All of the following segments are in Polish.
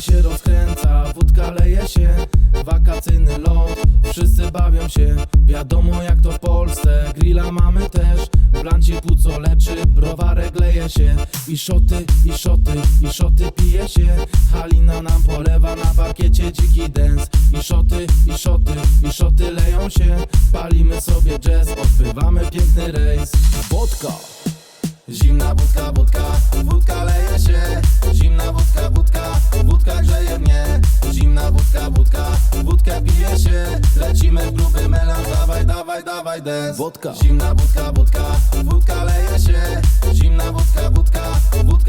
Się rozkręca, wódka leje się Wakacyjny lot, wszyscy bawią się Wiadomo jak to w Polsce, grilla mamy też Blanci płuco leczy, browarek leje się. I szoty, i szoty, i szoty pije się. Halina nam polewa na parkiecie dziki dance. I szoty, i szoty, i szoty leją się. Palimy sobie jazz, odbywamy piękny rejs. Wodka! Zimna wódka, wódka, wódka dawaj, dance. Wodka. Zimna wódka, wódka, wódka leje się. Zimna wódka, wódka, wódka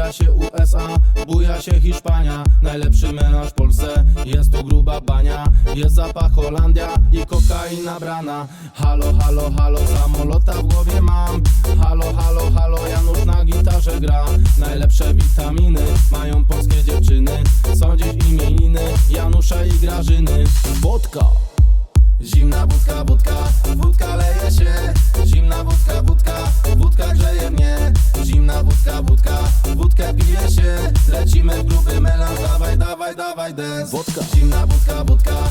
Buja się USA, buja się Hiszpania. Najlepszy melanż w Polsce, jest tu gruba bania. Jest zapach Holandia i kokaina brana Halo, halo, halo, samolota w głowie mam. Halo, halo, halo, Janusz na gitarze gra. Najlepsze witaminy mają polskie dziewczyny. Są dziś imieniny Janusza i Grażyny. Wodka dance Wodka. Zimna wódka, wódka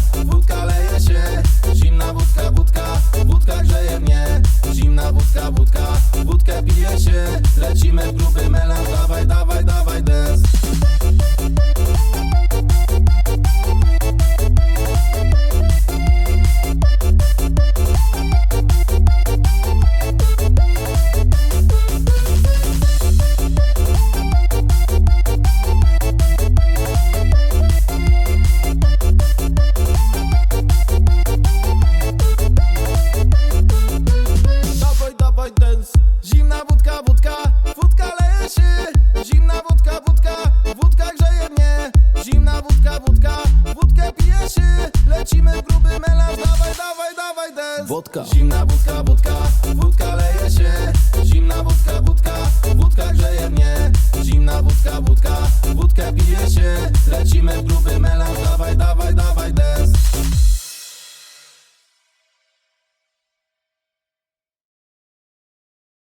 wodka Zimna wódka, wódka, wódka leje się. Zimna wódka, wódka, wódka grzeje mnie. Zimna wódka, wódka, wódkę pije się. Lecimy w gruby melanż, dawaj, dawaj, dawaj, dance.